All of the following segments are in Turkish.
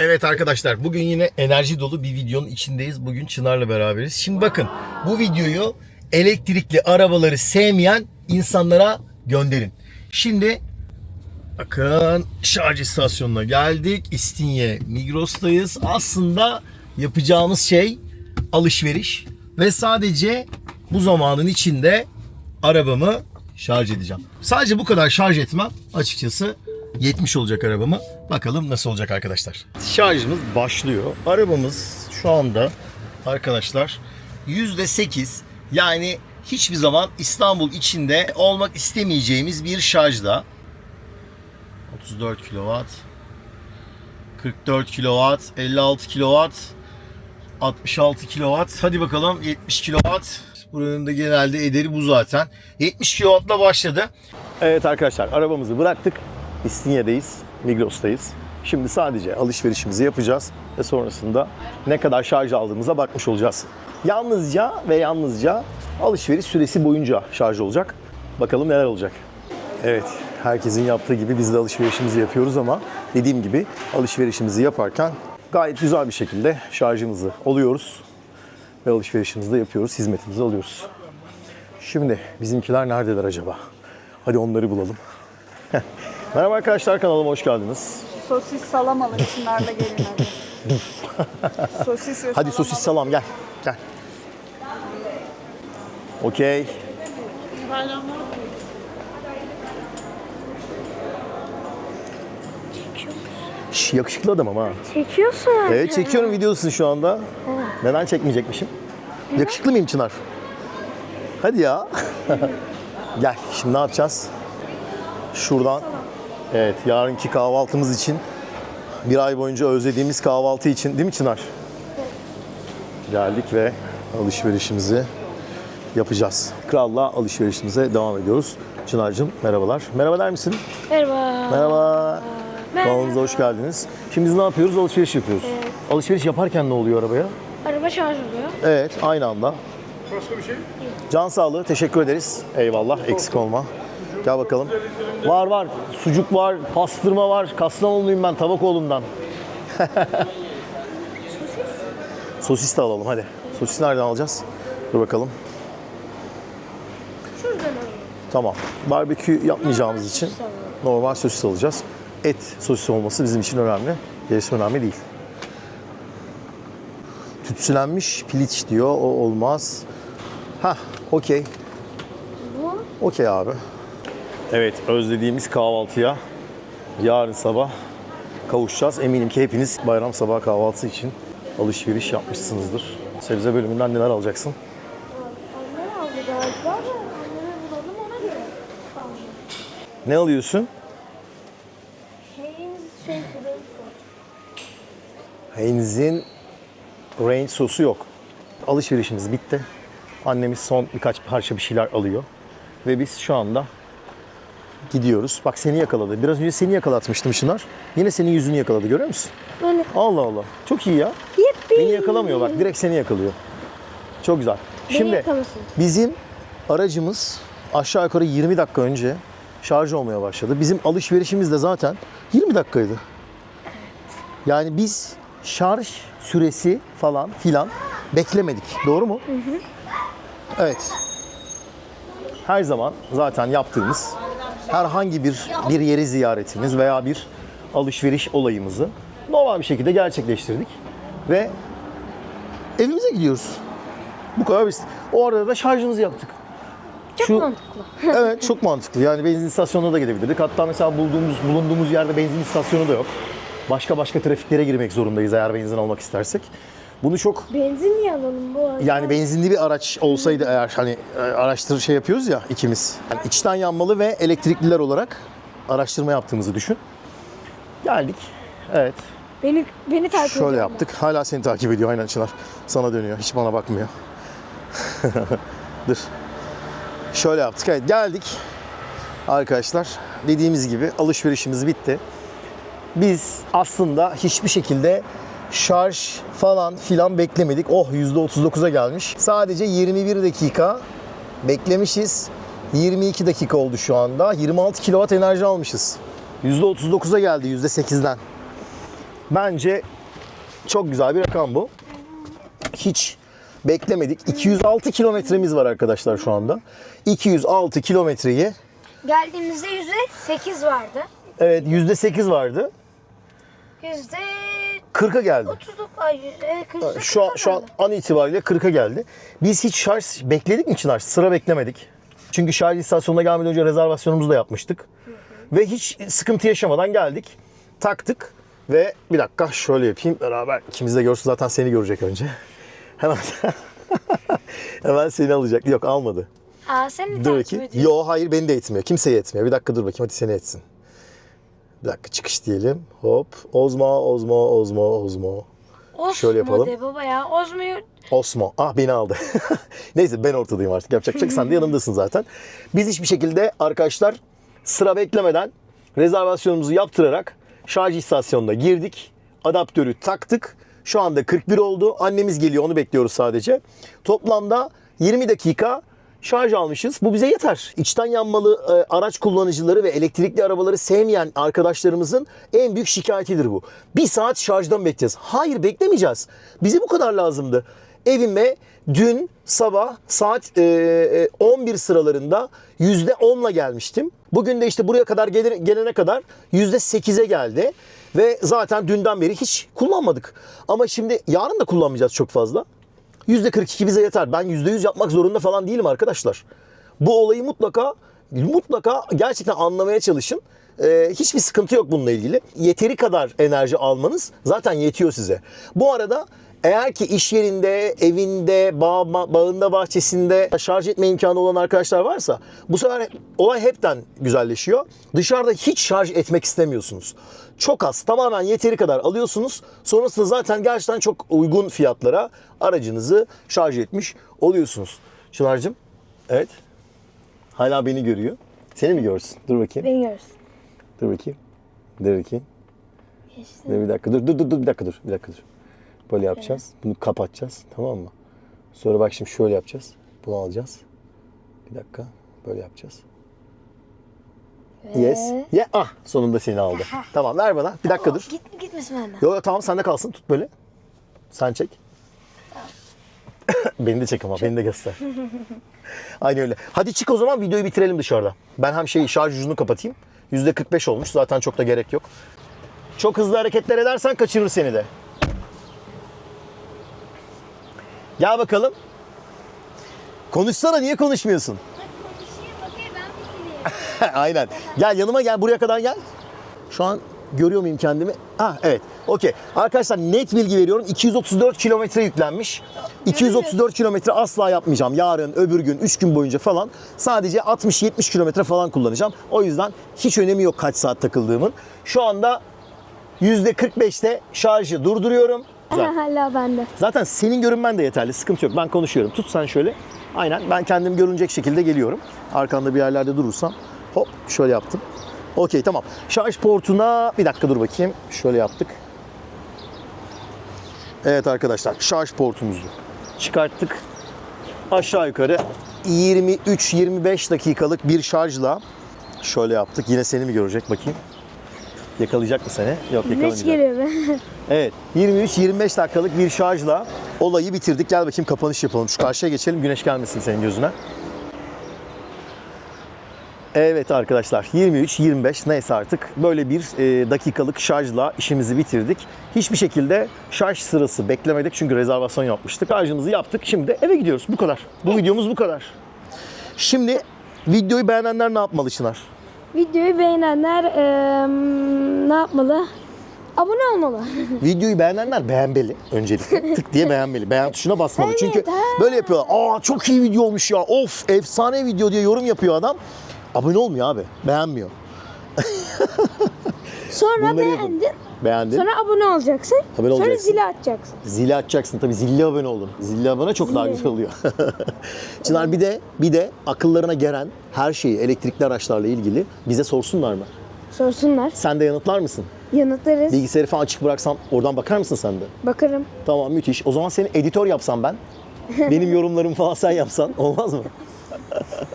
Evet arkadaşlar bugün yine enerji dolu bir videonun içindeyiz. Bugün Çınar'la beraberiz. Şimdi bakın bu videoyu elektrikli arabaları sevmeyen insanlara gönderin. Şimdi bakın şarj istasyonuna geldik. İstinye Migros'tayız. Aslında yapacağımız şey alışveriş ve sadece bu zamanın içinde arabamı şarj edeceğim. Sadece bu kadar şarj etmem açıkçası 70 olacak arabamı. Bakalım nasıl olacak arkadaşlar. Şarjımız başlıyor. Arabamız şu anda arkadaşlar %8 yani hiçbir zaman İstanbul içinde olmak istemeyeceğimiz bir şarjda. 34 kW 44 kW 56 kW 66 kW. Hadi bakalım 70 kW. Buranın da genelde ederi bu zaten. 70 kW'la başladı. Evet arkadaşlar arabamızı bıraktık. İstinye'deyiz. Migros'tayız. Şimdi sadece alışverişimizi yapacağız ve sonrasında ne kadar şarj aldığımıza bakmış olacağız. Yalnızca ve yalnızca alışveriş süresi boyunca şarj olacak. Bakalım neler olacak. Evet, herkesin yaptığı gibi biz de alışverişimizi yapıyoruz ama dediğim gibi alışverişimizi yaparken gayet güzel bir şekilde şarjımızı oluyoruz ve alışverişimizi de yapıyoruz, hizmetimizi alıyoruz. Şimdi bizimkiler neredeler acaba? Hadi onları bulalım. Merhaba arkadaşlar kanalıma hoş geldiniz. Sosis salam alın şunlarla gelin hadi. sosis ve Hadi salam sosis alın. salam gel. Gel. Okey. Şş, yakışıklı adam ama. ha. Çekiyorsun. Evet çekiyorum videosun şu anda. Neden çekmeyecekmişim? Yakışıklı mıyım Çınar? Hadi ya. Gel şimdi ne yapacağız? Şuradan evet yarınki kahvaltımız için bir ay boyunca özlediğimiz kahvaltı için değil mi Çınar? Geldik ve alışverişimizi yapacağız. Kralla alışverişimize devam ediyoruz. Çınar'cığım merhabalar. Merhaba der misin? Merhaba. Merhaba. Merhaba. Kanalımıza hoş geldiniz. Şimdi biz ne yapıyoruz? Alışveriş yapıyoruz. Alışveriş yaparken ne oluyor arabaya? Araba şarj oluyor. Evet, aynı anda. Başka bir şey? Can sağlığı, teşekkür ederiz. Eyvallah, eksik olma. Gel bakalım. Var var, sucuk var, pastırma var. Kastamonluyum ben, Tabakoğlu'ndan. Sosis de alalım hadi. Sosis nereden alacağız? Dur bakalım. Şuradan alalım. Tamam. Barbekü yapmayacağımız için normal sosis alacağız. Et sosis olması bizim için önemli. Gerisi önemli değil. Tütsülenmiş piliç diyor. O olmaz. Ha, okey. Bu Okey abi. Evet, özlediğimiz kahvaltıya yarın sabah kavuşacağız. Eminim ki hepiniz bayram sabah kahvaltısı için alışveriş yapmışsınızdır. Sebze bölümünden neler alacaksın? Ne alıyorsun? Heinz şey. Heinz'in range sosu yok. Alışverişimiz bitti. Annemiz son birkaç parça bir şeyler alıyor. Ve biz şu anda gidiyoruz. Bak seni yakaladı. Biraz önce seni yakalatmıştım Şınar. Yine senin yüzünü yakaladı görüyor musun? Böyle Allah Allah. Çok iyi ya. yippi. Beni yakalamıyor bak. Direkt seni yakalıyor. Çok güzel. Beni Şimdi yakalasın. bizim aracımız aşağı yukarı 20 dakika önce şarj olmaya başladı. Bizim alışverişimiz de zaten 20 dakikaydı. Yani biz şarj süresi falan filan beklemedik. Doğru mu? Evet. Her zaman zaten yaptığımız herhangi bir bir yeri ziyaretimiz veya bir alışveriş olayımızı normal bir şekilde gerçekleştirdik ve evimize gidiyoruz. Bu kadar basit. O arada da şarjımızı yaptık. Çok Şu- mantıklı. Evet çok mantıklı. Yani benzin istasyonuna da gidebilirdik. Hatta mesela bulduğumuz, bulunduğumuz yerde benzin istasyonu da yok. Başka başka trafiklere girmek zorundayız eğer benzin almak istersek. Bunu çok Benzin niye alalım bu arada? yani benzinli bir araç olsaydı eğer hani e, araştırır şey yapıyoruz ya ikimiz. Yani içten yanmalı ve elektrikliler olarak araştırma yaptığımızı düşün. Geldik. Evet. Beni, beni takip ediyor. Şöyle yaptık. Hala seni takip ediyor aynen Çınar. Sana dönüyor. Hiç bana bakmıyor. Dur. Şöyle yaptık. Evet geldik. Arkadaşlar dediğimiz gibi alışverişimiz bitti. Biz aslında hiçbir şekilde şarj falan filan beklemedik. Oh %39'a gelmiş. Sadece 21 dakika beklemişiz. 22 dakika oldu şu anda. 26 kW enerji almışız. %39'a geldi %8'den. Bence çok güzel bir rakam bu. Hiç beklemedik. 206 kilometremiz var arkadaşlar şu anda. 206 kilometreyi Geldiğimizde yüzde sekiz vardı. evet yüzde vardı. Yüzde 40'a geldi. otuzluk ay yüzde kırk. Şu an, şu an an itibariyle 40'a geldi. Biz hiç şarj bekledik mi Çınar? Sıra beklemedik. Çünkü şarj istasyonuna gelmeden önce rezervasyonumuzu da yapmıştık. Ve hiç sıkıntı yaşamadan geldik. Taktık ve bir dakika şöyle yapayım beraber. İkimiz de görsün zaten seni görecek önce. Hemen hemen seni alacak. Yok almadı. Aa sen mi Dur takip ediyorsun? Yo hayır beni de etmiyor. Kimseye etmiyor. Bir dakika dur bakayım hadi seni etsin. Bir dakika çıkış diyelim. Hop. Ozmo, Ozmo, Ozmo, Ozmo. Osmo Şöyle yapalım. de baba ya. Osmo'yu Osmo. Ah beni aldı. Neyse ben ortadayım artık. Yapacak bir şey yok. Sen de yanımdasın zaten. Biz hiçbir şekilde arkadaşlar sıra beklemeden rezervasyonumuzu yaptırarak şarj istasyonuna girdik. Adaptörü taktık. Şu anda 41 oldu. Annemiz geliyor onu bekliyoruz sadece. Toplamda 20 dakika şarj almışız. Bu bize yeter. İçten yanmalı e, araç kullanıcıları ve elektrikli arabaları sevmeyen arkadaşlarımızın en büyük şikayetidir bu. Bir saat şarjdan bekleyeceğiz. Hayır beklemeyeceğiz. Bize bu kadar lazımdı. Evime dün sabah saat e, e, 11 sıralarında %10'la gelmiştim. Bugün de işte buraya kadar gelir, gelene kadar %8'e geldi. Ve zaten dünden beri hiç kullanmadık. Ama şimdi yarın da kullanmayacağız çok fazla. %42 bize yeter. Ben %100 yapmak zorunda falan değilim arkadaşlar. Bu olayı mutlaka mutlaka gerçekten anlamaya çalışın. Ee, hiçbir sıkıntı yok bununla ilgili. Yeteri kadar enerji almanız zaten yetiyor size. Bu arada eğer ki iş yerinde, evinde, bağ, ba- bağında, bahçesinde şarj etme imkanı olan arkadaşlar varsa bu sefer olay hepten güzelleşiyor. Dışarıda hiç şarj etmek istemiyorsunuz. Çok az, tamamen yeteri kadar alıyorsunuz. Sonrasında zaten gerçekten çok uygun fiyatlara aracınızı şarj etmiş oluyorsunuz. Çınar'cığım, evet. Hala beni görüyor. Seni mi görsün? Dur bakayım. Bilmiyoruz. Dur bakayım. Dur bakayım. Geçti. Bir dakika. Dur dur dur dur bir dakika dur. Bir dakika dur. Böyle yapacağız. Bunu kapatacağız. Tamam mı? Sonra bak şimdi şöyle yapacağız. Bunu alacağız. Bir dakika. Böyle yapacağız. Yes. Ya ah sonunda seni aldı. tamam ver bana. Bir dakika dur. Git, gitmesin benden. Yok tamam sende kalsın. Tut böyle. Sen çek. beni de çek ama. Beni de göster. Aynı öyle. Hadi çık o zaman videoyu bitirelim dışarıda. Ben hem şey şarj ucunu kapatayım. %45 olmuş. Zaten çok da gerek yok. Çok hızlı hareketler edersen kaçırır seni de. Gel bakalım. Konuşsana niye konuşmuyorsun? Konuşayım bakayım ben bitireyim. Aynen. Gel yanıma gel buraya kadar gel. Şu an görüyor muyum kendimi? Ha evet. Okey. Arkadaşlar net bilgi veriyorum. 234 kilometre yüklenmiş. 234 kilometre asla yapmayacağım. Yarın, öbür gün, 3 gün boyunca falan. Sadece 60-70 kilometre falan kullanacağım. O yüzden hiç önemi yok kaç saat takıldığımın. Şu anda %45'te şarjı durduruyorum. Güzel. Hala bende. Zaten senin görünmen de yeterli. Sıkıntı yok. Ben konuşuyorum. Tut sen şöyle. Aynen. Ben kendim görünecek şekilde geliyorum. Arkanda bir yerlerde durursam. Hop şöyle yaptım. Okey tamam. Şarj portuna bir dakika dur bakayım. Şöyle yaptık. Evet arkadaşlar şarj portumuzu çıkarttık. Aşağı yukarı 23-25 dakikalık bir şarjla şöyle yaptık. Yine seni mi görecek bakayım? Yakalayacak mı seni? Yok yakalamayacak. geliyor be. Evet 23-25 dakikalık bir şarjla olayı bitirdik. Gel bakayım kapanış yapalım. Şu karşıya geçelim güneş gelmesin senin gözüne. Evet arkadaşlar 23-25 neyse artık böyle bir e, dakikalık şarjla işimizi bitirdik. Hiçbir şekilde şarj sırası beklemedik çünkü rezervasyon yapmıştık. Şarjımızı yaptık. Şimdi eve gidiyoruz. Bu kadar. Bu videomuz bu kadar. Şimdi videoyu beğenenler ne yapmalı Çınar? Videoyu beğenenler eee, ne yapmalı? Abone olmalı. Videoyu beğenenler beğenmeli öncelikle. Tık diye beğenmeli. Beğen tuşuna basmalı. Evet, Çünkü ha. böyle yapıyorlar. Aa çok iyi video olmuş ya. Of efsane video diye yorum yapıyor adam. Abone olmuyor abi. Beğenmiyor. Sonra Bunları yapın. beğendin. Beğendin. Sonra abone olacaksın. Abone Sonra olacaksın. zili açacaksın. Zili açacaksın tabii. Zilli abone olun. Zilli abone çok daha Zilli. güzel oluyor. Çınar bir de bir de akıllarına gelen her şeyi elektrikli araçlarla ilgili bize sorsunlar mı? Sorsunlar. Sen de yanıtlar mısın? Yanıtlarız. Bilgisayarı falan açık bıraksam oradan bakar mısın sen de? Bakarım. Tamam müthiş. O zaman seni editör yapsam ben. Benim yorumlarımı falan sen yapsan olmaz mı?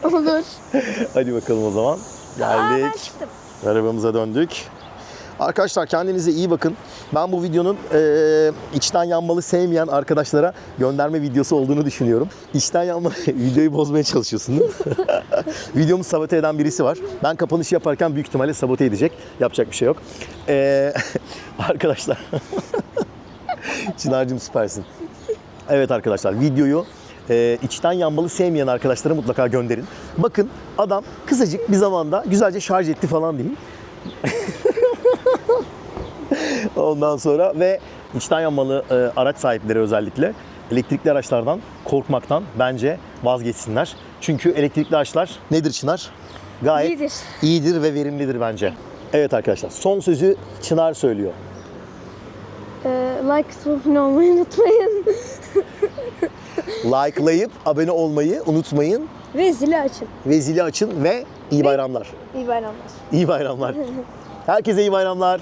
Olur. Hadi bakalım o zaman. Aa, ben Geldik. çıktım. Arabamıza döndük. Arkadaşlar kendinize iyi bakın. Ben bu videonun eee, içten yanmalı sevmeyen arkadaşlara gönderme videosu olduğunu düşünüyorum. İçten yanmalı videoyu bozmaya çalışıyorsun değil mi? Videomu sabote eden birisi var. Ben kapanış yaparken büyük ihtimalle sabote edecek. Yapacak bir şey yok. Eee, arkadaşlar. Çınar'cığım süpersin. Evet arkadaşlar videoyu e, içten yanmalı sevmeyen arkadaşlara mutlaka gönderin. Bakın adam kısacık bir zamanda güzelce şarj etti falan değil. Ondan sonra ve içten yanmalı e, araç sahipleri özellikle elektrikli araçlardan korkmaktan bence vazgeçsinler. Çünkü elektrikli araçlar nedir Çınar? Gayet İyidir. iyidir ve verimlidir bence. Evet arkadaşlar son sözü Çınar söylüyor. Ee, like tutup olmayı unutmayın. Like'layıp abone olmayı unutmayın. Ve zili açın. Ve zili açın ve iyi bayramlar. İyi bayramlar. İyi bayramlar. Herkese iyi bayramlar.